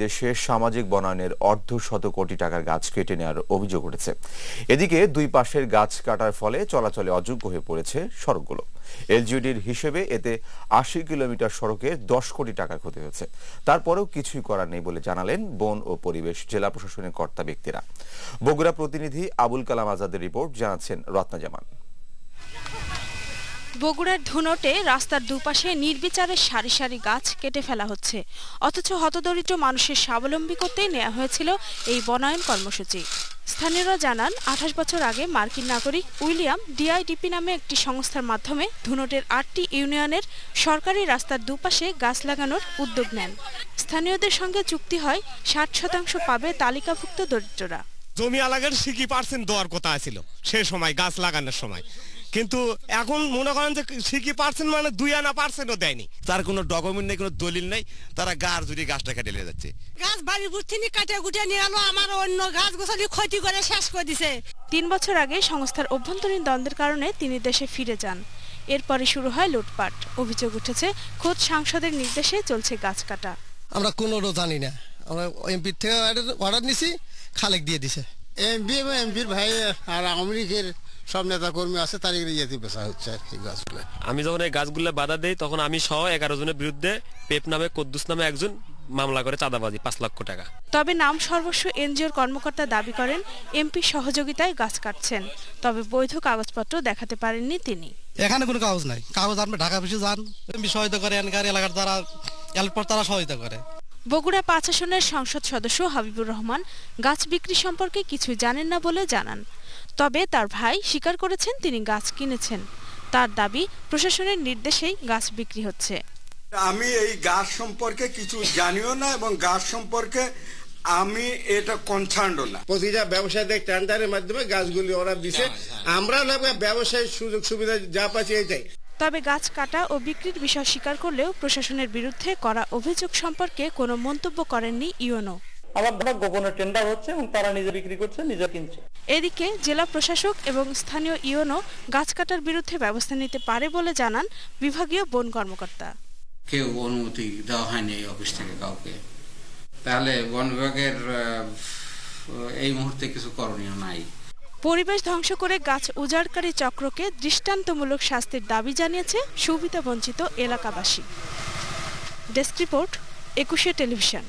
নির্দেশে সামাজিক বনায়নের অর্ধ শত কোটি টাকার গাছ কেটে নেওয়ার অভিযোগ উঠেছে। এদিকে দুই পাশের গাছ কাটার ফলে চলাচলে অযোগ্য হয়ে পড়েছে সড়কগুলো। এলজিডির হিসেবে এতে আশি কিলোমিটার সড়কের দশ কোটি টাকা ক্ষতি হয়েছে। তারপরেও কিছুই করার নেই বলে জানালেন বন ও পরিবেশ জেলা প্রশাসনের কর্তা ব্যক্তিরা। বগুড়া প্রতিনিধি আবুল কালাম আজাদের রিপোর্ট জানাচ্ছেন রত্না জামান। বগুড়ার ধুনটে রাস্তার দুপাশে নির্বিচারে সারি সারি গাছ কেটে ফেলা হচ্ছে। অথচ হতদরিদ্র মানুষের স্বাবলম্বী করতে নেওয়া হয়েছিল এই বনায়ন কর্মসূচি। স্থানীয়রা জানান, আঠাশ বছর আগে মার্কিন নাগরিক উইলিয়াম ডিআইডিপি নামে একটি সংস্থার মাধ্যমে ধুনটের আটটি ইউনিয়নের সরকারি রাস্তার দুপাশে গাছ লাগানোর উদ্যোগ নেন। স্থানীয়দের সঙ্গে চুক্তি হয়, ষাট শতাংশ পাবে তালিকাভুক্ত দরিদ্ররা। জমি আলাগের সিকি পার্সেন্ট দেওয়ার কথা ছিল সে সময়, গাছ লাগানোর সময়। কিন্তু এখন মনে করেন যে সিকি পার্সেন্ট মানে দুই আনা পার্সেন্টও দেয়নি। তার কোনো ডকুমেন্ট নেই কোনো দলিল নেই তারা গাছ ধরে গাছটা কেটে নিয়ে যাচ্ছে। গাছ বাড়ির থেকে কাটে গুটে নিয়ে আলো আমার অন্য গাছ গোছালি ক্ষতি করে শেষ করে দিছে। তিন বছর আগে সংস্থার অভ্যন্তরীণ দ্বন্দ্বের কারণে তিনি দেশে ফিরে যান। এরপরে শুরু হয় লুটপাট। অভিযোগ উঠেছে খোদ সাংসদের নির্দেশে চলছে গাছ কাটা। আমরা কোনোটাও জানি না। আমরা এমপির থেকে অর্ডার নিছি খালেক দিয়ে দিছে। এমপি এবং এমপির ভাই আর আওয়ামী লীগের সব নেতা কর্মী আছে তার ইয়েতে বেচা হচ্ছে আর কি গাছগুলো। আমি যখন এই গাছগুলো বাধা দেই তখন আমি সহ এগারো জনের বিরুদ্ধে পেপ নামে কদ্দুস নামে একজন মামলা করে চাঁদাবাজি পাঁচ লক্ষ টাকা। তবে নাম সর্বস্ব এনজিওর কর্মকর্তা দাবি করেন এমপি সহযোগিতায় গাছ কাটছেন। তবে বৈধ কাগজপত্র দেখাতে পারেননি তিনি। এখানে কোনো কাগজ নাই। কাগজ আপনি ঢাকা পিছু যান এমপি সহায়তা করে এনকার এলাকার যারা এলাকার তারা সহায়তা করে। বগুড়া পাঁচ আসনের সংসদ সদস্য হাবিবুর রহমান গাছ বিক্রি সম্পর্কে কিছু জানেন না বলে জানান। তবে তার ভাই স্বীকার করেছেন তিনি গাছ কিনেছেন। তার দাবি প্রশাসনের নির্দেশেই গাছ বিক্রি হচ্ছে। আমি এই গাছ সম্পর্কে কিছু জানিও না এবং গাছ সম্পর্কে আমি এটা কনসার্নও না। প্রতিটা ব্যবসায়ীদের টেন্ডারের মাধ্যমে গাছগুলি ওরা দিছে। আমরা না ব্যবসায়িক সুযোগ সুবিধা যা পাচ্ছি এটাই। তবে গাছ কাটা ও বিক্রির বিষয় স্বীকার করলেও প্রশাসনের বিরুদ্ধে করা অভিযোগ সম্পর্কে কোনো মন্তব্য করেননি ইউনো আমার গোপনে টেন্ডার হচ্ছে এবং তারা নিজে বিক্রি করছে নিজে কিনছে। এদিকে জেলা প্রশাসক এবং স্থানীয় ইউনো গাছ কাটার বিরুদ্ধে ব্যবস্থা নিতে পারে বলে জানান বিভাগীয় বন কর্মকর্তা। কেউ অনুমতি দেওয়া হয়নি এই অফিস থেকে কাউকে। তাহলে বন বিভাগের এই মুহূর্তে কিছু করণীয় নাই। পরিবেশ ধ্বংস করে গাছ উজাড়কারী চক্রকে দৃষ্টান্তমূলক শাস্তির দাবি জানিয়েছে সুবিধা বঞ্চিত এলাকাবাসী। Desk report Ekushey television.